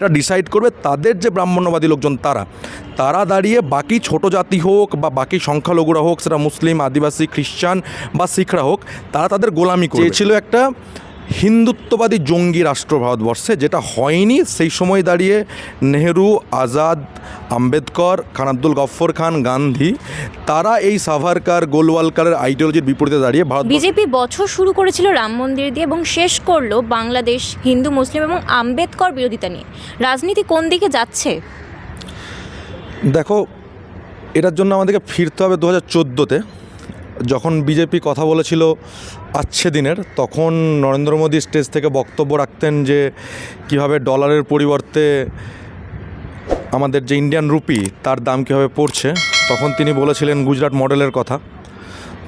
এটা ডিসাইড করবে তাদের যে ব্রাহ্মণ্যবাদী লোকজন তারা। তারা দাঁড়িয়ে বাকি ছোট জাতি হোক বা বাকি সংখ্যালঘুরা হোক, সেটা মুসলিম, আদিবাসী খ্রিস্টান বা শিখরা হোক, তারা তাদের গোলামি চেয়েছিল একটা হিন্দুত্ববাদী জঙ্গি রাষ্ট্র ভারতবর্ষে যেটা হয়নি সেই সময় দাঁড়িয়ে নেহেরু আজাদ আম্বেদকর খান আব্দুল গফর খান গান্ধী তারা এই সাভারকার গোলওয়ালকারের আইডিওলজির বিপরীতে দাঁড়িয়ে ভারত বিজেপি বছর শুরু করেছিল রাম মন্দির দিয়ে এবং শেষ করল বাংলাদেশ হিন্দু মুসলিম এবং আম্বেদকর বিরোধিতা নিয়ে। রাজনীতি কোন দিকে যাচ্ছে? দেখো এটার জন্য আমাদেরকে ফিরতে হবে দু হাজার চোদ্দোতে। যখন বিজেপি কথা বলেছিল আচ্ছে দিনের, তখন নরেন্দ্র মোদী স্টেজ থেকে বক্তব্য রাখতেন যে কীভাবে ডলারের পরিবর্তে আমাদের যে ইন্ডিয়ান রুপি, তার দাম কীভাবে পড়ছে, তখন তিনি বলেছিলেন গুজরাট মডেলের কথা।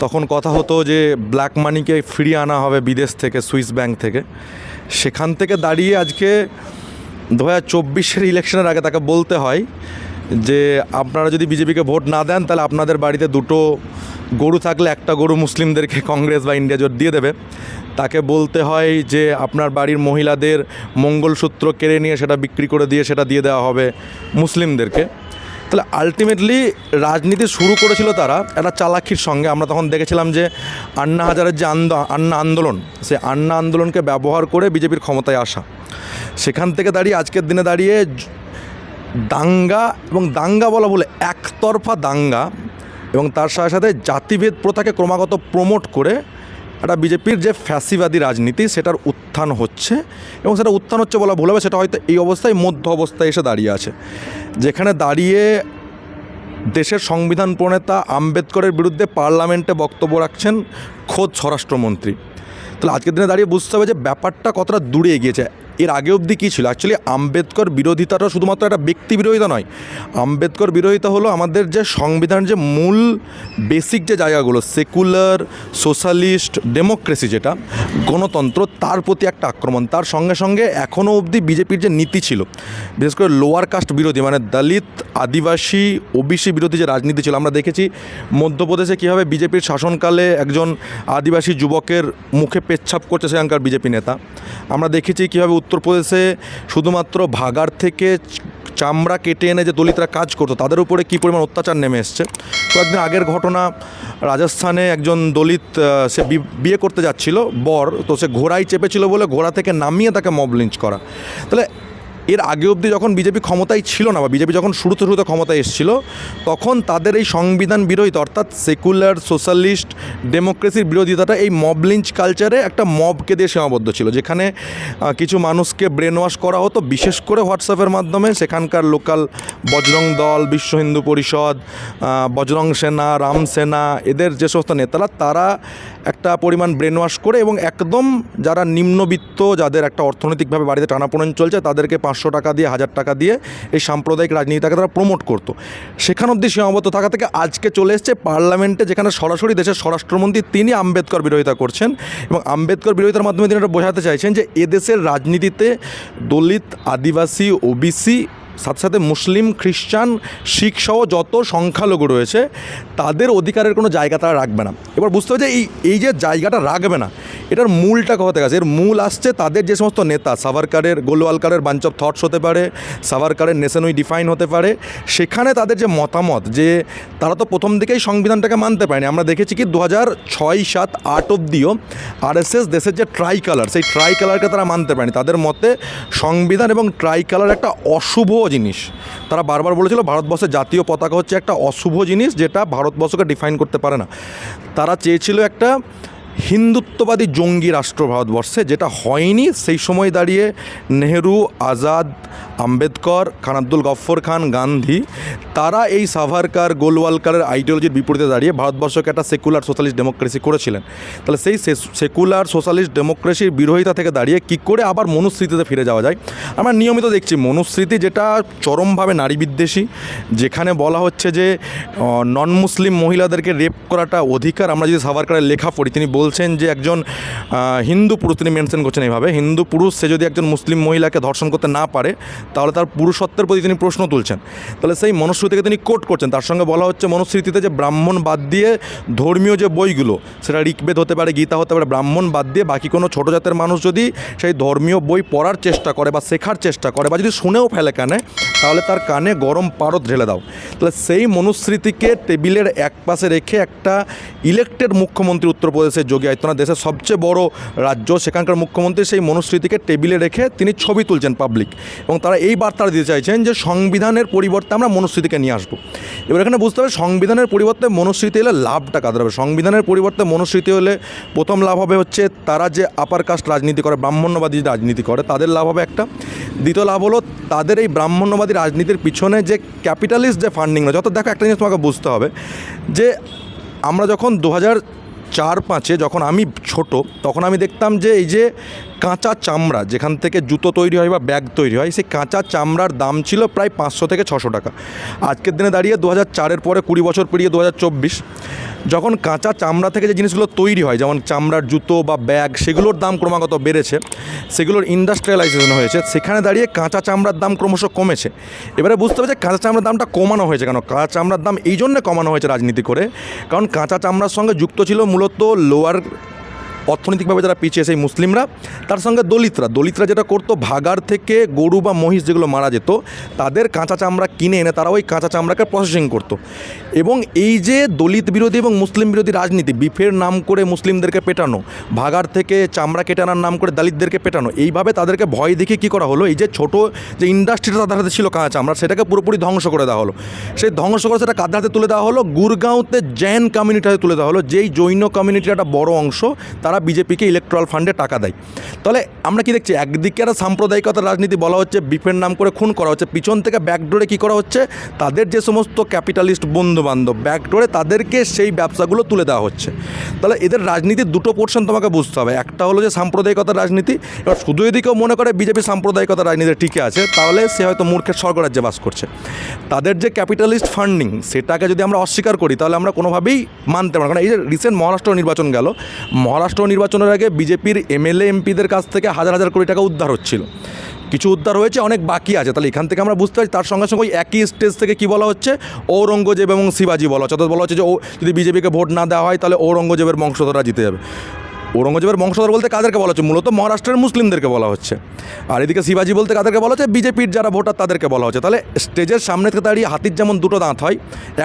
তখন কথা হতো যে ব্ল্যাক মানিকে ফিরিয়ে আনা হবে বিদেশ থেকে, সুইস ব্যাংক থেকে। সেখান থেকে দাঁড়িয়ে আজকে দু হাজার চব্বিশের ইলেকশনের আগে তাকে বলতে হয় যে আপনারা যদি বিজেপিকে ভোট না দেন, তাহলে আপনাদের বাড়িতে দুটো গরু থাকলে একটা গরু মুসলিমদেরকে কংগ্রেস বা ইন্ডিয়া জোট দিয়ে দেবে। তাকে বলতে হয় যে, আপনার বাড়ির মহিলাদের মঙ্গলসূত্র কেড়ে নিয়ে সেটা বিক্রি করে দিয়ে সেটা দিয়ে দেওয়া হবে মুসলিমদেরকে। তাহলে আলটিমেটলি রাজনীতি শুরু করেছিল তারা একটা চালাকির সঙ্গে। আমরা তখন দেখেছিলাম যে, আন্না হাজারের যে আন্না আন্দোলন সে আন্না আন্দোলনকে ব্যবহার করে বিজেপির ক্ষমতায় আসা। সেখান থেকে দাঁড়িয়ে আজকের দিনে দাঁড়িয়ে দাঙ্গা এবং দাঙ্গা বলা বলে একতরফা দাঙ্গা এবং তার সাথে সাথে জাতিভেদ প্রথাকে ক্রমাগত প্রমোট করে একটা বিজেপির যে ফ্যাসিবাদী রাজনীতি, সেটার উত্থান হচ্ছে এবং সেটা উত্থান হচ্ছে বলা ভুল হবে, সেটা হয়তো এই অবস্থায় মধ্য অবস্থায় এসে দাঁড়িয়ে আছে। যেখানে দাঁড়িয়ে দেশের সংবিধান প্রণেতা আম্বেদকরের বিরুদ্ধে পার্লামেন্টে বক্তব্য রাখছেন খোদ স্বরাষ্ট্রমন্ত্রী। তাহলে আজকের দিনে দাঁড়িয়ে বুঝতে হবে যে ব্যাপারটা কতটা দূরে এগিয়েছে। এর আগে অবধি কী ছিল? অ্যাকচুয়ালি আম্বেদকর বিরোধিতাটা শুধুমাত্র একটা ব্যক্তি বিরোধিতা নয়। আম্বেদকর বিরোধিতা হলো আমাদের যে সংবিধান যে মূল বেসিক যে জায়গাগুলো সেকুলার সোশ্যালিস্ট ডেমোক্রেসি যেটা, গণতন্ত্র, তার প্রতি একটা আক্রমণ। তার সঙ্গে সঙ্গে এখনও অবধি বিজেপির যে নীতি ছিল, বিশেষ করে লোয়ার কাস্ট বিরোধী মানে দলিত, আদিবাসী ওবিসি বিরোধী যে রাজনীতি ছিল, আমরা দেখেছি মধ্যপ্রদেশে কীভাবে বিজেপির শাসনকালে একজন আদিবাসী যুবকের মুখে পেচ্ছাপ করছে সেখানকার বিজেপি নেতা। আমরা দেখেছি কীভাবে উত্তরপ্রদেশে শুধুমাত্র ভাগার থেকে চামড়া কেটে এনে যে দলিতরা কাজ করতো, তাদের উপরে কী পরিমাণ অত্যাচার নেমে এসছে? কয়েকদিন আগের ঘটনা, রাজস্থানে একজন দলিত সে বিয়ে করতে যাচ্ছিল, বর, তো সে ঘোড়ায় চেপেছিল বলে ঘোড়া থেকে নামিয়ে তাকে মব লিঞ্চ করা। তাহলে এর আগে অবধি যখন বিজেপি ক্ষমতায় ছিল না, বা বিজেপি যখন শুরুতে শুরুতে ক্ষমতায় এসেছিল, তখন তাদের এই সংবিধান বিরোধিতা, অর্থাৎ সেকুলার, সোশ্যালিস্ট, ডেমোক্রেসির বিরোধিতাটা এই মব লিঞ্চ কালচারে একটা মবকে দিয়ে সীমাবদ্ধ ছিল। যেখানে কিছু মানুষকে ব্রেন ওয়াশ করা হতো, বিশেষ করে হোয়াটসঅ্যাপের মাধ্যমে। সেখানকার লোকাল বজরং দল, বিশ্ব হিন্দু পরিষদ বজরং সেনা, রাম সেনা, এদের যে সমস্ত নেতারা, তারা একটা পরিমাণ ব্রেন ওয়াশ করে এবং একদম যারা নিম্নবিত্ত, যাদের একটা অর্থনৈতিকভাবে বাড়িতে টানাপোড়েন চলছে, তাদেরকে পাঁচশো টাকা দিয়ে, হাজার টাকা দিয়ে এই সাম্প্রদায়িক রাজনীতিটাকে তারা প্রমোট করতো। সেখান অবধি সীমাবদ্ধ থাকা থেকে আজকে চলে এসছে পার্লামেন্টে যেখানে সরাসরি দেশের স্বরাষ্ট্রমন্ত্রী তিনি আম্বেদকর বিরোধিতা করছেন এবং আম্বেদকর বিরোধিতার মাধ্যমে তিনি এটা বোঝাতে চাইছেন যে এদেশের রাজনীতিতে দলিত, আদিবাসী, ওবিসি সাথে সাথে মুসলিম, খ্রিস্টান শিখ সহ যত সংখ্যালঘু রয়েছে, তাদের অধিকারের কোনো জায়গা তারা রাখবে না। এবার বুঝতে হবে যে এই এই যে জায়গাটা রাখবে না, এটার মূলটা কোথা গেছে এর মূল আসছে তাদের যে সমস্ত নেতা সাভারকারের গোলওয়ালকারের বাঞ্চ অফ থটস হতে পারে সাভারকারের নেশন উই ডিফাইন হতে পারে, সেখানে তাদের যে মতামত, যে তারা তো প্রথম দিকেই সংবিধানটাকে মানতে পারেনি। আমরা দেখেছি কি দু হাজার ছয়, সাত, আট অব্দিও আরএসএস দেশের যে ট্রাই কালার সেই ট্রাই কালারকে তারা মানতে পারেনি। তাদের মতে সংবিধান এবং ট্রাই কালার একটা অশুভ জিনিস। তারা বারবার বলেছিল ভারতবর্ষের জাতীয় পতাকা হচ্ছে একটা অশুভ জিনিস যেটা ভারতবর্ষকে ডিফাইন করতে পারে না। তারা চেয়েছিল একটা হিন্দুত্ববাদী জঙ্গি রাষ্ট্র ভারতবর্ষে, যেটা হয়নি সেই সময় দাঁড়িয়ে নেহেরু, আজাদ, আম্বেদকর, খান আব্দুল গফর খান, গান্ধী, তারা এই সাভারকার, গোলওয়ালকারের আইডিওলজির বিপরীতে দাঁড়িয়ে ভারতবর্ষকে একটা সেকুলার সোশ্যালিস্ট ডেমোক্রেসি করেছিলেন। তাহলে সেই সেকুলার সোশ্যালিস্ট ডেমোক্রেসির বিরোধিতা থেকে দাঁড়িয়ে কী করে আবার মনুস্মৃতিতে ফিরে যাওয়া যায়? আমরা নিয়মিত দেখছি মনুস্মৃতি যেটা চরমভাবে নারী বিদ্বেষী, যেখানে বলা হচ্ছে যে নন মুসলিম মহিলাদেরকে রেপ করাটা অধিকার। আমরা যদি সাভারকারের লেখা পড়ি তিনি বলছেন যে একজন হিন্দু পুরুষ, তিনি মেনশন করছেন এইভাবে, হিন্দু পুরুষ, সে যদি একজন মুসলিম মহিলাকে ধর্ষণ করতে না পারে, তাহলে তার পুরুষত্বের প্রতি তিনি প্রশ্ন তুলছেন। তাহলে সেই মনুস্মৃতিকে তিনি কোট করছেন। তার সঙ্গে বলা হচ্ছে মনুস্মৃতিতে যে ব্রাহ্মণ বাদ দিয়ে ধর্মীয় যে বইগুলো, সেটা ঋগ্বেদ হতে পারে, গীতা হতে পারে, ব্রাহ্মণ বাদ দিয়ে বাকি কোনো ছোটো জাতের মানুষ যদি সেই ধর্মীয় বই পড়ার চেষ্টা করে বা শেখার চেষ্টা করে বা যদি শুনেও ফেলে কানে, তাহলে তার কানে গরম পারদ ঢেলে দাও। তাহলে সেই মনুস্মৃতিকে টেবিলের এক পাশে রেখে একটা ইলেকটেড মুখ্যমন্ত্রী উত্তরপ্রদেশের যোগী আদিত্যনাথ দেশের সবচেয়ে বড় রাজ্য। সেখানকার মুখ্যমন্ত্রী সেই মনুস্মৃতিকে টেবিলে রেখে তিনি ছবি তুলছেন পাবলিক এবং তারা এই বার্তা দিতে চাইছেন যে সংবিধানের পরিবর্তে আমরা মনুস্মৃতিকে নিয়ে আসব। এবার এখানে বুঝতে হবে সংবিধানের পরিবর্তে মনুস্মৃতি হলে লাভটা কাদের হবে? সংবিধানের পরিবর্তে মনুস্মৃতি হলে প্রথম লাভ হবে হচ্ছে তারা যে আপার কাস্ট রাজনীতি করে, ব্রাহ্মণ্যবাদী রাজনীতি করে, তাদের লাভ হবে একটা। দ্বিতীয় লাভ হলো তাদের এই ব্রাহ্মণ্যবাদী রাজনীতির পিছনে যে ক্যাপিটালিস্ট যে ফান্ডিং যত দেখো একটা জিনিস তোমাকে বুঝতে হবে যে আমরা যখন দু হাজার চার পাঁচে যখন আমি ছোট তখন আমি দেখতাম যে এই যে কাঁচা চামড়া, যেখান থেকে জুতো তৈরি হয় বা ব্যাগ তৈরি হয়, সেই কাঁচা চামড়ার দাম ছিল প্রায় পাঁচশো থেকে ছশো টাকা। আজকের দিনে দাঁড়িয়ে দু হাজার চারের পরে কুড়ি বছর পেরিয়ে দু হাজার চব্বিশ, যখন কাঁচা চামড়া থেকে যে জিনিসগুলো তৈরি হয়, যেমন চামড়ার জুতো বা ব্যাগ, সেগুলোর দাম ক্রমাগত বেড়েছে, সেগুলোর ইন্ডাস্ট্রিয়ালাইজেশন হয়েছে, সেখানে দাঁড়িয়ে কাঁচা চামড়ার দাম ক্রমশ কমেছে। এবারে বুঝতে হবে যে কাঁচা চামড়ার দামটা কমানো হয়েছে কেন? কাঁচা চামড়ার দাম এই জন্য কমানো হয়েছে রাজনীতি করে, কারণ কাঁচা চামড়ার সঙ্গে যুক্ত ছিল মূলত লোয়ার অর্থনৈতিকভাবে যারা পিছিয়ে সেই মুসলিমরা, তার সঙ্গে দলিতরা। দলিতরা যেটা করতো ভাগার থেকে গরু বা মহিষ যেগুলো মারা যেত, তাদের কাঁচা চামড়া কিনে এনে তারা ওই কাঁচা চামড়াকে প্রসেসিং করতো। এবং এই যে দলিত বিরোধী এবং মুসলিম বিরোধী রাজনীতি, বিফের নাম করে মুসলিমদেরকে পেটানো ভাগার থেকে চামড়া কেটে আনার নাম করে দলিতদেরকে পেটানো, এইভাবে তাদেরকে ভয় দেখে কী করা হলো? এই যে ছোট যে ইন্ডাস্ট্রিটা তাদের হাতে ছিল কাঁচা চামড়া, সেটাকে পুরোপুরি ধ্বংস করে দেওয়া হলো। সেই ধ্বংস করে সেটা কাদের হাতে তুলে দেওয়া হলো? গুরগাঁওতে জৈন কমিউনিটি হাতে তুলে দেওয়া হলো, যেই জৈন কমিউনিটির একটা বড় অংশ, তারা বিজেপিকে ইলেকট্রাল ফান্ডে টাকা দেয়। তাহলে আমরা কি দেখছি? একদিকে একটা সাম্প্রদায়িকতার রাজনীতি বলা হচ্ছে বিফের নাম করে খুন করা হচ্ছে, পিছন থেকে ব্যাকডোরে কী করা হচ্ছে? তাদের যে সমস্ত ক্যাপিটালিস্ট বন্ধু বান্ধব ব্যাকডোরে তাদেরকে সেই ব্যবসাগুলো তুলে দেওয়া হচ্ছে। তাহলে এদের রাজনীতির দুটো পোর্শন তোমাকে বুঝতে হবে। একটা হলো যে সাম্প্রদায়িকতার রাজনীতি, এবার শুধু যদি কেউ মনে করে বিজেপি সাম্প্রদায়িকতার রাজনীতি টিকে আছে, তাহলে সে হয়তো মূর্খের স্বর্গরাজ্যে বাস করছে। তাদের যে ক্যাপিটালিস্ট ফান্ডিং সেটাকে যদি আমরা অস্বীকার করি, তাহলে আমরা কোনোভাবেই মানতে পারব কারণ এই যে রিসেন্ট মহারাষ্ট্র নির্বাচন গেল, মহারাষ্ট্র নির্বাচনের আগে বিজেপির এমএলএ এমপিদের কাছ থেকে হাজার হাজার কোটি টাকা উদ্ধার হচ্ছিল। কিছু উদ্ধার হয়েছে, অনেক বাকি আছে। তাহলে এখান থেকে আমরা বুঝতে পারছি, তার সঙ্গে সঙ্গে ওই একই স্টেজ থেকে কি বলা হচ্ছে? ঔরঙ্গজেব এবং শিবাজি বলা হচ্ছে। অর্থাৎ বলা হচ্ছে যে ও যদি বিজেপিকে ভোট না দেওয়া হয়, তাহলে ঔরঙ্গজেবের বংশধরা জিতে যাবে। ঔরঙ্গজেবের বংশধর বলতে কাদেরকে বলা হচ্ছে? মূলত মহারাষ্ট্রের মুসলিমদেরকে বলা হচ্ছে। আর এদিকে শিবাজি বলতে কাদেরকে বলা হচ্ছে? বিজেপির যারা ভোটার তাদেরকে বলা হচ্ছে। তাহলে স্টেজের সামনে থেকে দাঁড়িয়ে হাতির যেমন দুটো দাঁত হয়,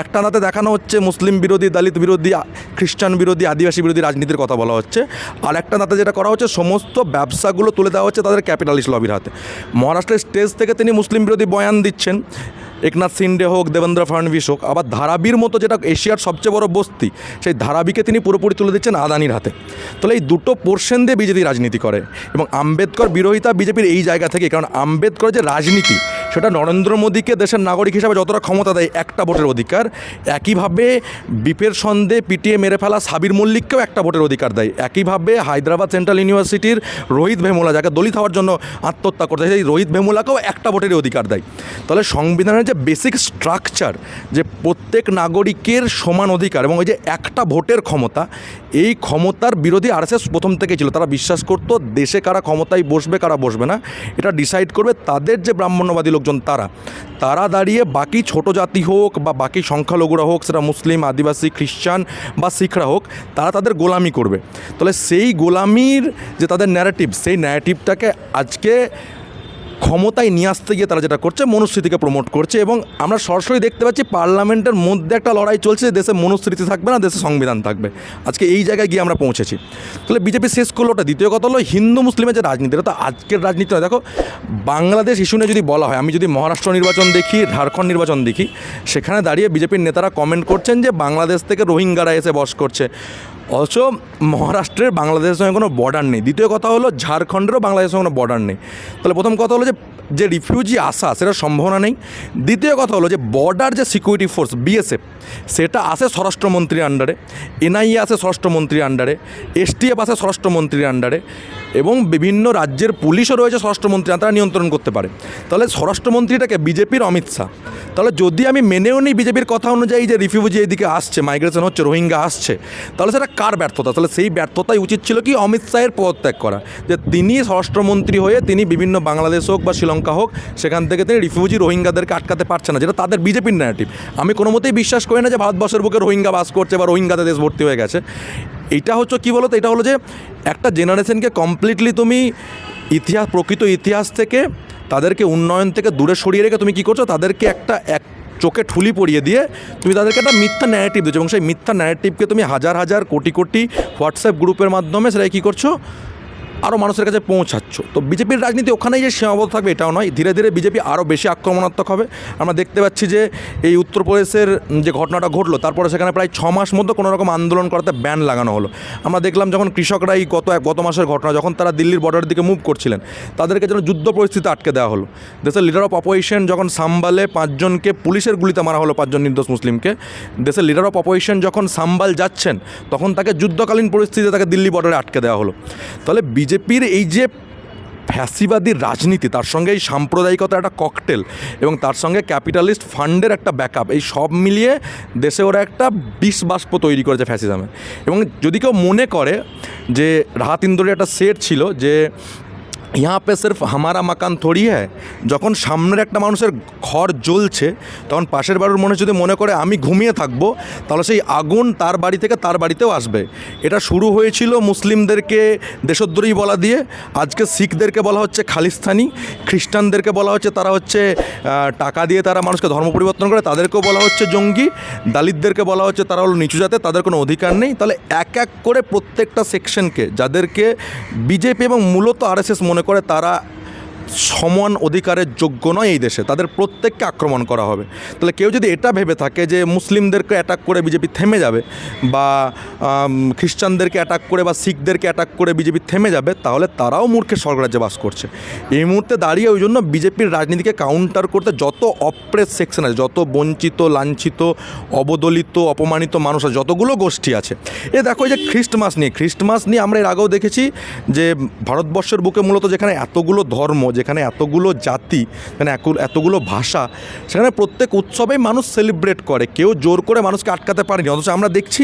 একটা দাঁতে দেখানো হচ্ছে মুসলিম বিরোধী, দলিত বিরোধী খ্রিস্টান বিরোধী, আদিবাসী বিরোধী রাজনীতির কথা বলা হচ্ছে। আর একটা দাঁতে যেটা করা হচ্ছে, সমস্ত ব্যবসাগুলো তুলে দেওয়া হচ্ছে তাদের ক্যাপিটালিস্ট লবির হাতে। মহারাষ্ট্রের স্টেজ থেকে তিনি মুসলিম বিরোধী বয়ান দিচ্ছেন। একনাথ সিন্ডে হোক, দেবেন্দ্র ফাডনবিশ হোক, আবার ধারাবির মতো যেটা এশিয়ার সবচেয়ে বড় বস্তি, সেই ধারাবিকে তিনি পুরোপুরি তুলে দিচ্ছেন আদানির হাতে। তাহলে এই দুটো পোর্শন দিয়ে বিজেপি রাজনীতি করে এবং আম্বেদকর, বিরোধিতা বিজেপির এই জায়গা থেকে, কারণ আম্বেদকর যে রাজনীতি সেটা নরেন্দ্র মোদীকে দেশের নাগরিক হিসাবে যতটা ক্ষমতা দেয় একটা ভোটের অধিকার। একইভাবে বিপের সন্দেহ পিটিয়ে মেরে ফেলা সাবির মল্লিককেও একটা ভোটের অধিকার দেয়। একইভাবে হায়দ্রাবাদ সেন্ট্রাল ইউনিভার্সিটির রোহিত ভেমুলা, যাকে দলিত হওয়ার জন্য আত্মহত্যা করতে সেই রোহিত ভেমুলাকেও একটা ভোটের অধিকার দেয়। তাহলে সংবিধানের যে বেসিক স্ট্রাকচার যে প্রত্যেক নাগরিকের সমান অধিকার এবং ওই যে একটা ভোটের ক্ষমতা এই ক্ষমতার বিরোধী আরএসএস প্রথম থেকেই ছিল। তারা বিশ্বাস করতো, দেশে কারা ক্ষমতায় বসবে, কারা বসবে না। এটা ডিসাইড করবে তাদের যে ব্রাহ্মণ্যবাদী লোকজন তারা। তারা দাঁড়িয়ে বাকি ছোট জাতি হোক বা বাকি সংখ্যালঘুরা হোক, সেটা মুসলিম, আদিবাসী খ্রিস্টান বা শিখরা হোক, তারা তাদের গোলামি করবে। তাহলে সেই গোলামির যে তাদের ন্যারেটিভ সেই ন্যারেটিভটাকে আজকে ক্ষমতায় নিয়ে আসতে গিয়ে তারা যেটা করছে, মনুস্মৃতিকে প্রমোট করছে এবং আমরা সরাসরি দেখতে পাচ্ছি পার্লামেন্টের মধ্যে একটা লড়াই চলছে, যে দেশে মনুস্মৃতি থাকবে না, দেশে সংবিধান থাকবে। আজকে এই জায়গায় গিয়ে আমরা পৌঁছেছি। তাহলে বিজেপি শেষ করল ওটা। দ্বিতীয় কথা হলো, হিন্দু মুসলিমের যে রাজনীতি, এটা তো আজকের রাজনীতি নয়। দেখো, বাংলাদেশ ইস্যু নিয়ে যদি বলা হয়, আমি যদি মহারাষ্ট্র নির্বাচন দেখি, ঝাড়খণ্ড নির্বাচন দেখি, সেখানে দাঁড়িয়ে বিজেপির নেতারা কমেন্ট করছেন যে বাংলাদেশ থেকে রোহিঙ্গারা এসে বস করছে। অথচ মহারাষ্ট্রের বাংলাদেশের সঙ্গে কোনো বর্ডার নেই। দ্বিতীয় কথা হলো ঝাড়খণ্ডেরও বাংলাদেশের সঙ্গে কোনো বর্ডার নেই। তাহলে প্রথম কথা হলো যে যে রিফিউজি আসা সেটা সম্ভাবনা নেই। দ্বিতীয় কথা হলো যে বর্ডার যে সিকিউরিটি ফোর্স বিএসএফ সেটা আসে স্বরাষ্ট্রমন্ত্রীর আন্ডারে এনআইএ আসে স্বরাষ্ট্রমন্ত্রীর আন্ডারে এসটিএফ আসে স্বরাষ্ট্রমন্ত্রীর আন্ডারে এবং বিভিন্ন রাজ্যের পুলিশও রয়েছে স্বরাষ্ট্রমন্ত্রী, তারা নিয়ন্ত্রণ করতে পারে। তাহলে স্বরাষ্ট্রমন্ত্রীটাকে বিজেপির অমিত শাহ। তাহলে যদি আমি মেনেও নিই বিজেপির কথা অনুযায়ী যে রিফিউজি এদিকে আসছে, মাইগ্রেশন হচ্ছে, রোহিঙ্গা আসছে, তাহলে সেটা কার ব্যর্থতা? তাহলে সেই ব্যর্থতাই উচিত ছিল কি অমিত শাহের পদত্যাগ করা। যে তিনি স্বরাষ্ট্রমন্ত্রী হয়ে তিনি বিভিন্ন বাংলাদেশ হোক বা শ্রীলঙ্কা হোক, সেখান থেকে তিনি রিফিউজি রোহিঙ্গাদেরকে আটকাতে পারছে না, যেটা তাদের বিজেপির ন্যারেটিভ আমি কোনো মতেই বিশ্বাস করি না যে ভারতবর্ষের বুকে রোহিঙ্গা বাস করছে বা রোহিঙ্গাতে দেশ ভর্তি হয়ে গেছে। এটা হচ্ছে কি বলো তো এটা হলো যে একটা জেনারেশনকে কমপ্লিটলি তুমি ইতিহাস, প্রকৃত ইতিহাস থেকে তাদেরকে উন্নয়ন থেকে দূরে সরিয়ে রেখে তুমি কি করছ? তাদেরকে একটা এক চোখে ঠুলি পড়িয়ে দিয়ে তুমি তাদেরকে একটা মিথ্যা ন্যারেটিভ দিচ্ছ। এবং সেই মিথ্যা ন্যারেটিভকে তুমি হাজার হাজার, কোটি কোটি হোয়াটসঅ্যাপ গ্রুপের মাধ্যমে সেটাই কী করছ? আরও মানুষের কাছে পৌঁছাচ্ছ। তো বিজেপির রাজনীতি ওখানেই যে সীমাবদ্ধ থাকবে এটাও নয়, ধীরে ধীরে বিজেপি আরও বেশি আক্রমণাত্মক হবে। আমরা দেখতে পাচ্ছি যে এই উত্তরপ্রদেশের যে ঘটনাটা ঘটলো, তারপরে সেখানে প্রায় ছ মাস মধ্যে কোনো রকম আন্দোলন করাতে ব্যান লাগানো হলো। আমরা দেখলাম যখন কৃষকরা এই গত গত মাসের ঘটনা, যখন তারা দিল্লির বর্ডারের দিকে মুভ করছিলেন, তাদেরকে যেন যুদ্ধ পরিস্থিতি আটকে দেওয়া হলো। দেশের লিডার অফ অপোজিশন যখন সাম্বালে পাঁচজনকে পুলিশের গুলিতে মারা হলো, পাঁচজন নির্দোষ মুসলিমকে, দেশের লিডার অফ অপোজিশন যখন সাম্বাল যাচ্ছেন, তখন তাকে যুদ্ধকালীন পরিস্থিতিতে তাকে দিল্লি বর্ডারে আটকে দেওয়া হলো। তাহলে বিজেপির এই যে ফ্যাসিবাদী রাজনীতি, তার সঙ্গে এই সাম্প্রদায়িকতা একটা ককটেল এবং তার সঙ্গে ক্যাপিটালিস্ট ফান্ডের একটা ব্যাকআপ এই সব মিলিয়ে দেশে ওরা একটা বিষ বাষ্প তৈরি করেছে ফ্যাসিজমে এবং যদি কেউ মনে করে যে রাহাত ইন্দোরের একটা সেট ছিল যে ইহা পে সির্ফ হামারা মাকান থড়ি হ্যায় যখন সামনের একটা মানুষের ঘর জ্বলছে তখন পাশের বাড়ির মানুষ যদি মনে করে আমি ঘুমিয়ে থাকব তাহলে সেই আগুন তার বাড়ি থেকে তার বাড়িতেও আসবে এটা শুরু হয়েছিল মুসলিমদেরকে দেশদ্রোহী বলা দিয়ে আজকে শিখদেরকে বলা হচ্ছে খালিস্তানি খ্রিস্টানদেরকে বলা হচ্ছে তারা হচ্ছে টাকা দিয়ে তারা মানুষকে ধর্ম পরিবর্তন করে, তাদেরকেও বলা হচ্ছে জঙ্গি। দালিতদেরকে বলা হচ্ছে তারা হলো নিচু জাতে তাদের কোনো অধিকার নেই। তাহলে এক এক করে প্রত্যেকটা সেকশনকে, যাদেরকে বিজেপি এবং মূলত আরএসএস মনে করে তারা সমান অধিকারের যোগ্য নয় এই দেশে। তাদের প্রত্যেককে আক্রমণ করা হবে। তাহলে কেউ যদি এটা ভেবে থাকে যে মুসলিমদেরকে অ্যাটাক করে বিজেপি থেমে যাবে বা খ্রিস্টানদেরকে অ্যাটাক করে বা শিখদেরকে অ্যাটাক করে বিজেপি থেমে যাবে, তাহলে তারাও মূর্খের স্বর্গরাজ্যে বাস করছে। এই মুহূর্তে দাঁড়িয়ে ওই জন্য বিজেপির রাজনীতিকে কাউন্টার করতে যত অপ্রেস সেকশন আছে, যত বঞ্চিত, লাঞ্ছিত, অবদলিত, অপমানিত মানুষ আছে, যতগুলো গোষ্ঠী আছে। এ দেখো যে খ্রিস্টমাস নিয়ে খ্রিস্টমাস নিয়ে আমরা এর আগেও দেখেছি যে ভারতবর্ষের বুকে মূলত যেখানে এতগুলো ধর্ম যেখানে এতগুলো জাতি মানে এতগুলো ভাষা, সেখানে প্রত্যেক উৎসবেই মানুষ সেলিব্রেট করে। কেউ জোর করে মানুষকে আটকাতে পারেনি, অথচ আমরা দেখছি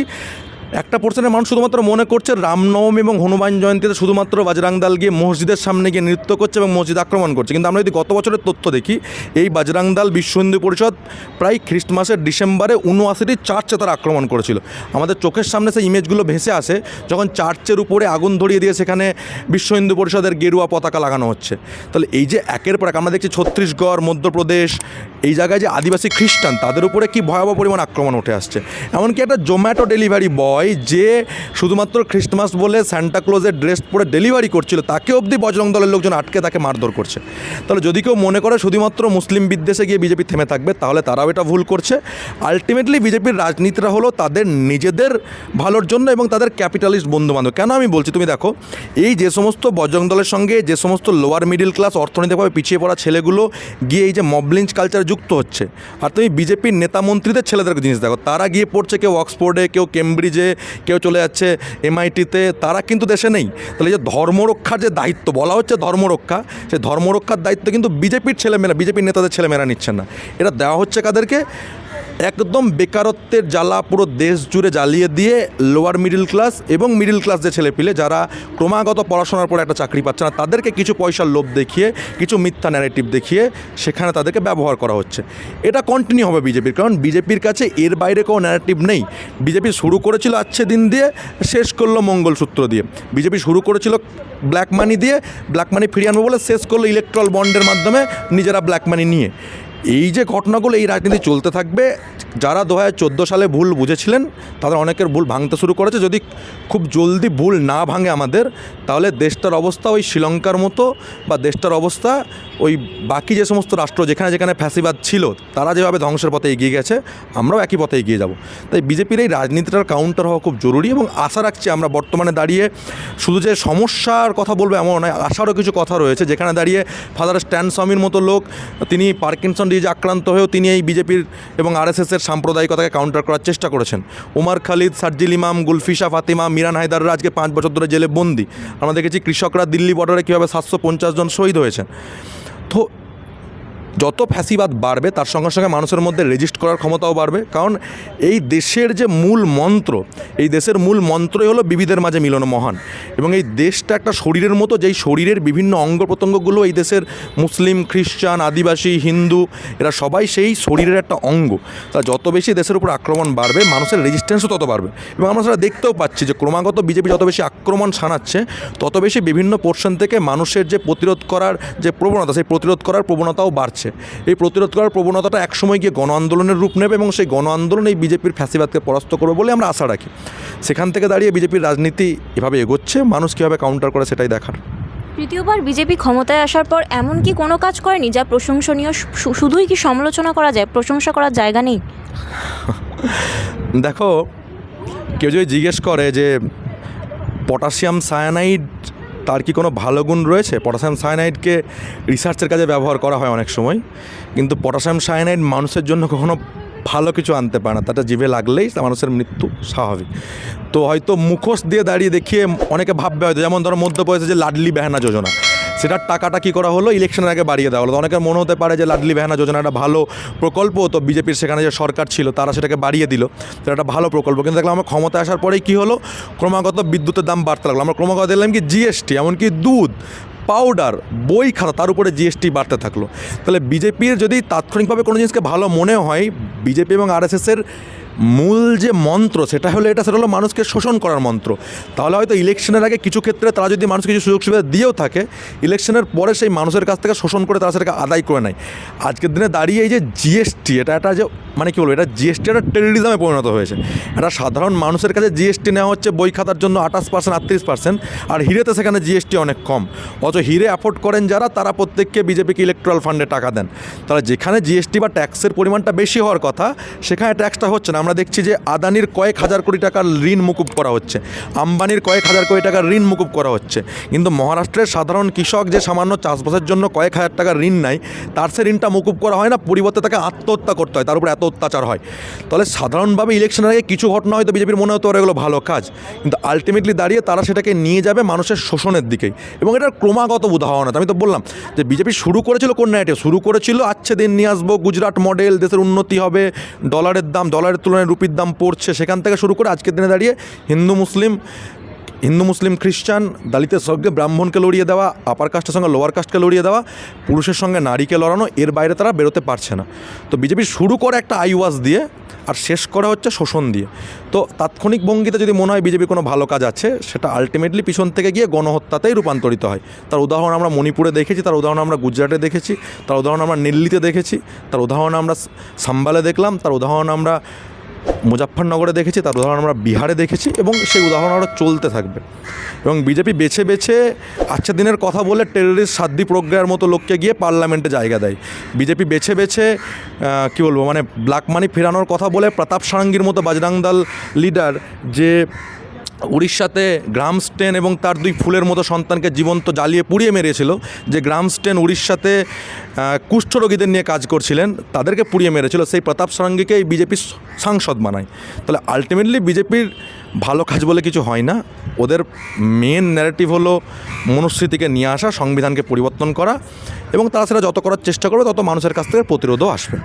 একটা পোর্শনের মানুষ শুধুমাত্র মনে করছে রামনবমী এবং হনুমান জয়ন্তীতে শুধুমাত্র বাজরাং দল গিয়ে মসজিদের সামনে গিয়ে নৃত্য করছে এবং মসজিদ আক্রমণ করছে। কিন্তু আমরা যদি গত বছরের তথ্য দেখি, এই বাজরাং দল বিশ্ব হিন্দু পরিষদ প্রায় খ্রিস্টমাসের ডিসেম্বরে উনআশিটি চার্চে তারা আক্রমণ করেছিল। আমাদের চোখের সামনে সেই ইমেজগুলো ভেসে আসে, যখন চার্চের উপরে আগুন ধরিয়ে দিয়ে সেখানে বিশ্ব হিন্দু পরিষদের গেরুয়া পতাকা লাগানো হচ্ছে। তাহলে এই যে একের পর এক আমরা দেখছি ছত্তিশগড়, মধ্যপ্রদেশ, এই জায়গায় যে আদিবাসী খ্রিস্টান, তাদের উপরে কি ভয়াবহ পরিমাণ আক্রমণ উঠে আসছে? এমনকি একটা জোম্যাটো ডেলিভারি বয় যে শুধুমাত্র খ্রিস্টমাস বলে স্যান্টা ক্লোজের ড্রেস পরে ডেলিভারি করছিল, তাকে অবধি বজরং দলের লোকজন আটকে তাকে মারধর করছে। তাহলে যদি কেউ মনে করে শুধুমাত্র মুসলিম বিদ্বেষে গিয়ে বিজেপি থেমে থাকবে, তাহলে তারাও এটা ভুল করছে। আলটিমেটলি বিজেপির রাজনীতিটা হলো তাদের নিজেদের ভালোর জন্য এবং তাদের ক্যাপিটালিস্ট বন্ধু বান্ধব কেন আমি বলছি? তুমি দেখো, এই যে সমস্ত বজরং দলের সঙ্গে, যে সমস্ত লোয়ার মিডিল ক্লাস অর্থনৈতিকভাবে পিছিয়ে পড়া ছেলেগুলো গিয়ে এই যে মবলিঞ্চ কালচারে যুক্ত হচ্ছে, আর তুমি বিজেপির নেতা মন্ত্রীদের ছেলেদের জিনিস দেখো, তারা গিয়ে পড়ছে কেউ অক্সফোর্ডে কেউ কেমব্রিজে কেউ চলে যাচ্ছে এমআইটিতে তারা কিন্তু দেশে নেই। তাহলে যে ধর্মরক্ষার যে দায়িত্ব, বলা হচ্ছে ধর্মরক্ষা সেই ধর্মরক্ষার দায়িত্ব কিন্তু বিজেপির ছেলেমেয়েরা, বিজেপির নেতাদের ছেলেমেয়েরা নিচ্ছেন না। এটা দেওয়া হচ্ছে কাদেরকে? একদম বেকারত্বের জ্বালা পুরো দেশ জুড়ে জ্বালিয়ে দিয়ে লোয়ার মিডিল ক্লাস এবং মিডিল ক্লাস যে ছেলেপিলে যারা ক্রমাগত পড়াশোনার পরে একটা চাকরি পাচ্ছে না, তাদেরকে কিছু পয়সার লোভ দেখিয়ে, কিছু মিথ্যা ন্যারেটিভ দেখিয়ে সেখানে তাদেরকে ব্যবহার করা হচ্ছে। এটা কন্টিনিউ হবে বিজেপির, কারণ বিজেপির কাছে এর বাইরে কোনো ন্যারেটিভ নেই। বিজেপি শুরু করেছিল আচ্ছে দিন দিয়ে, শেষ করল মঙ্গলসূত্র দিয়ে। বিজেপি শুরু করেছিল ব্ল্যাক মানি দিয়ে ব্ল্যাক মানি ফিরিয়ে আনব বলে শেষ করল ইলেকট্রাল বন্ডের মাধ্যমে নিজেরা ব্ল্যাক মানি নিয়ে। এই যে ঘটনাগুলো এই রাজনীতি চলতে থাকবে, যারা দু হাজার চোদ্দ সালে ভুল বুঝেছিলেন, তাদের অনেকের ভুল ভাঙতে শুরু করেছে। যদি খুব জলদি ভুল না ভাঙে আমাদের, তাহলে দেশটার অবস্থা ওই শ্রীলঙ্কার মতো বা দেশটার অবস্থা ওই বাকি যে সমস্ত রাষ্ট্র যেখানে যেখানে ফ্যাসিবাদ ছিল, তারা যেভাবে ধ্বংসের পথে এগিয়ে গেছে, আমরাও একই পথে এগিয়ে যাব। তাই বিজেপির এই রাজনীতিটার কাউন্টার হওয়া খুব জরুরি এবং আশা রাখছি আমরা বর্তমানে দাঁড়িয়ে শুধু যে সমস্যার কথা বলব এমন নয়, আশারও কিছু কথা রয়েছে। যেখানে দাঁড়িয়ে ফাদার স্ট্যান স্বামীর মতো লোক, তিনি পার্কিনসন ডিজ আক্রান্ত হয়েও তিনি এই বিজেপির এবং আরএসএসের সাম্প্রদায়িকতাকে কাউন্টার করার চেষ্টা করেছেন। উমার খালিদ সার্জিল ইমাম, গুলফিশা ফাতিমা মিরান হায়দাররা আজকে পাঁচ বছর ধরে জেলে বন্দি। আমরা দেখেছি কৃষকরা দিল্লি বর্ডারে কীভাবে সাতশো পঞ্চাশ জন শহীদ হয়েছেন। তো যত ফ্যাসিবাদ বাড়বে, তার সঙ্গে সঙ্গে মানুষের মধ্যে রেজিস্ট করার ক্ষমতাও বাড়বে। কারণ এই দেশের যে মূল মন্ত্র, এই দেশের মূল মন্ত্রই হলো বিবিধের মাঝে মিলন মহান। এবং এই দেশটা একটা শরীরের মতো, যেই শরীরের বিভিন্ন অঙ্গ প্রত্যঙ্গগুলো এই দেশের মুসলিম, খ্রিস্টান, আদিবাসী, হিন্দু, এরা সবাই সেই শরীরের একটা অঙ্গ। তা যত বেশি দেশের উপর আক্রমণ বাড়বে, মানুষের রেজিস্ট্যান্সও তত বাড়বে। এবং আমরা সেটা দেখতেও পাচ্ছি যে ক্রমাগত বিজেপি যত বেশি আক্রমণ শানাচ্ছে, তত বেশি বিভিন্ন পোর্শন থেকে মানুষের যে প্রতিরোধ করার যে প্রবণতা, সেই প্রতিরোধ করার প্রবণতাও বাড়ছে। এই প্রতিরোধ করার প্রবণতাটা একসময় গিয়ে গণ আন্দোলনের রূপ নেবে এবং সেই গণ আন্দোলন এই বিজেপির ফ্যাসিবাদকে পরাস্ত করবে বলে আমরা আশা রাখি। সেখান থেকে দাঁড়িয়ে বিজেপির রাজনীতি এভাবে এগোচ্ছে মানুষ কীভাবে কাউন্টার করে সেটাই দেখার। তৃতীয়বার বিজেপি ক্ষমতায় আসার পর এমন কি কোনো কাজ করেনি যা প্রশংসনীয়? শুধুই কি সমালোচনা করা যায়? প্রশংসা করার জায়গা নেই। দেখো কেউ যদি জিজ্ঞেস করে যে পটাশিয়াম সায়ানাইড তার কি কোনো ভালো গুণ রয়েছে? পটাশিয়াম সায়ানাইডকে রিসার্চের কাজে ব্যবহার করা হয় অনেক সময়। কিন্তু পটাশিয়াম সায়ানাইড মানুষের জন্য কখনো ভালো কিছু আনতে পারে না। তাটা জিভে লাগলেই মানুষের মৃত্যু স্বাভাবিক। তো হয়তো মুখোশ দিয়ে দাঁড়িয়ে দেখিয়ে অনেকে ভাববে হয়তো, যেমন ধরো মধ্যপ্রদেশে যে লাডলি বেহানা যোজনা। সেটার টাকাটা কী করা হলো? ইলেকশনের আগে বাড়িয়ে দেওয়া হলো। অনেকের মনে হতে পারে যে লাডলি বেহানা যোজনা একটা ভালো প্রকল্প তো বিজেপির সেখানে যে সরকার ছিল, তারা সেটাকে বাড়িয়ে দিল। তো একটা ভালো প্রকল্প। কিন্তু দেখলাম আমার ক্ষমতায় আসার পরেই কী হলো? ক্রমাগত বিদ্যুতের দাম বাড়তে লাগল। আমরা ক্রমাগত দেখলাম কি জিএসটি, এমনকি দুধ, পাউডার, বই খাতা, তার উপরে জিএসটি বাড়তে থাকল। তাহলে বিজেপির যদি তাৎক্ষণিকভাবে কোনো জিনিসকে ভালো মনে হয়, বিজেপি এবং আরএসএসের মূল যে মন্ত্র, সেটা হলো এটা, সেটা হলো মানুষকে শোষণ করার মন্ত্র। তাহলে হয়তো ইলেকশনের আগে কিছু ক্ষেত্রে তারা যদি মানুষকে কিছু সুযোগ সুবিধা দিয়েও থাকে, ইলেকশনের পরে সেই মানুষের কাছ থেকে শোষণ করে তারা সেটাকে আদায় করে নেয়। আজকের দিনে দাঁড়িয়ে এই যে জিএসটি এটা একটা যে মানে কী বলব, এটা জিএসটি একটা টেররিজমে পরিণত হয়েছে। এটা সাধারণ মানুষের কাছে জিএসটি নেওয়া হচ্ছে, বই খাতার জন্য আঠাশ পার্সেন্ট আটত্রিশ পার্সেন্ট আর হিরেতে সেখানে জিএসটি অনেক কম। অথচ হিরে অ্যাফোর্ড করেন যারা, তারা প্রত্যেককে বিজেপিকে ইলেকট্রাল ফান্ডে টাকা দেন। তাহলে যেখানে জিএসটি বা ট্যাক্সের পরিমাণটা বেশি হওয়ার কথা, সেখানে ট্যাক্সটা হচ্ছে না। আমরা দেখছি যে আদানির কয়েক হাজার কোটি টাকার ঋণ মুকুব করা হচ্ছে। আম্বানির কয়েক হাজার কোটি টাকার ঋণ মুকুব করা হচ্ছে। কিন্তু মহারাষ্ট্রের সাধারণ কৃষক যে সামান্য চাষবাসের জন্য কয়েক হাজার টাকার ঋণ নেয়, তার সে ঋণটা মুকুব করা হয় না, পরিবর্তে তাকে আত্মহত্যা করতে হয়, তার উপর এত অত্যাচার হয়। তাহলে সাধারণভাবে ইলেকশনের আগে কিছু ঘটনা হয়তো বিজেপির মনে হতে এগুলো ভালো কাজ, কিন্তু আলটিমেটলি দাঁড়িয়ে তারা সেটাকে নিয়ে যাবে মানুষের শোষণের দিকেই। এবং এটার ক্রমাগত উদাহরণ আমি তো বললাম যে বিজেপি শুরু করেছিল কোন নাইটে শুরু করেছিল আচ্ছে দিন নিয়ে আসব, গুজরাট মডেল দেশের উন্নতি হবে ডলারের দাম ডলারের তুলনায় রুপির দাম পড়ছে সেখান থেকে শুরু করে আজকের দিনে দাঁড়িয়ে হিন্দু মুসলিম হিন্দু মুসলিম খ্রিস্টান, দালিতের সঙ্গে ব্রাহ্মণকে লড়িয়ে দেওয়া আপার কাস্টের সঙ্গে লোয়ার কাস্টকে লড়িয়ে দেওয়া, পুরুষের সঙ্গে নারীকে লড়ানো, এর বাইরে তারা বেরোতে পারছে না। তো বিজেপি শুরু করে একটা আইওয়াজ দিয়ে আর শেষ করা হচ্ছে শোষণ দিয়ে। তো তাৎক্ষণিক ভঙ্গিতে যদি মনে হয় বিজেপির কোনো ভালো কাজ আছে, সেটা আলটিমেটলি পিছন থেকে গিয়ে গণহত্যাতেই রূপান্তরিত হয়। তার উদাহরণ আমরা মণিপুরে দেখেছি, তার উদাহরণ আমরা গুজরাটে দেখেছি, তার উদাহরণ আমরা দিল্লিতে দেখেছি, তার উদাহরণ আমরা সাম্বালে দেখলাম, তার উদাহরণ আমরা মুজাফরনগরে দেখেছি, তার উদাহরণ আমরা বিহারে দেখেছি এবং সেই উদাহরণ আরও চলতে থাকবে। এবং বিজেপি বেছে বেছে আচ্ছা দিনের কথা বলে টেররিস্ট সাধ্য প্রজ্ঞার মতো লোককে গিয়ে পার্লামেন্টে জায়গা দেয়। বিজেপি বেছে বেছে কি বলব মানে ব্ল্যাক মানি ফেরানোর কথা বলে প্রতাপ সারাঙ্গীর মতো বাজরাং দল লিডার যে উড়িষ্যাতে গ্রামস্টেন এবং তার দুই ফুলের মতো সন্তানকে জীবন্ত জ্বালিয়ে পুড়িয়ে মেরেছিল যে গ্রামস্টেন উড়িষ্যাতে কুষ্ঠরোগীদের নিয়ে কাজ করছিলেন, তাদেরকে পুড়িয়ে মেরেছিল। সেই প্রতাপ সারঙ্গীকে এই বিজেপির সাংসদ বানায়। তাহলে আলটিমেটলি বিজেপির ভালো কাজ বলে কিছু হয় না। ওদের মেন ন্যারেটিভ হলো মনুস্মৃতিকে নিয়ে আসা, সংবিধানকে পরিবর্তন করা এবং তারা সেটা যত করার চেষ্টা করবে, তত মানুষের কাছ থেকে প্রতিরোধও আসবে।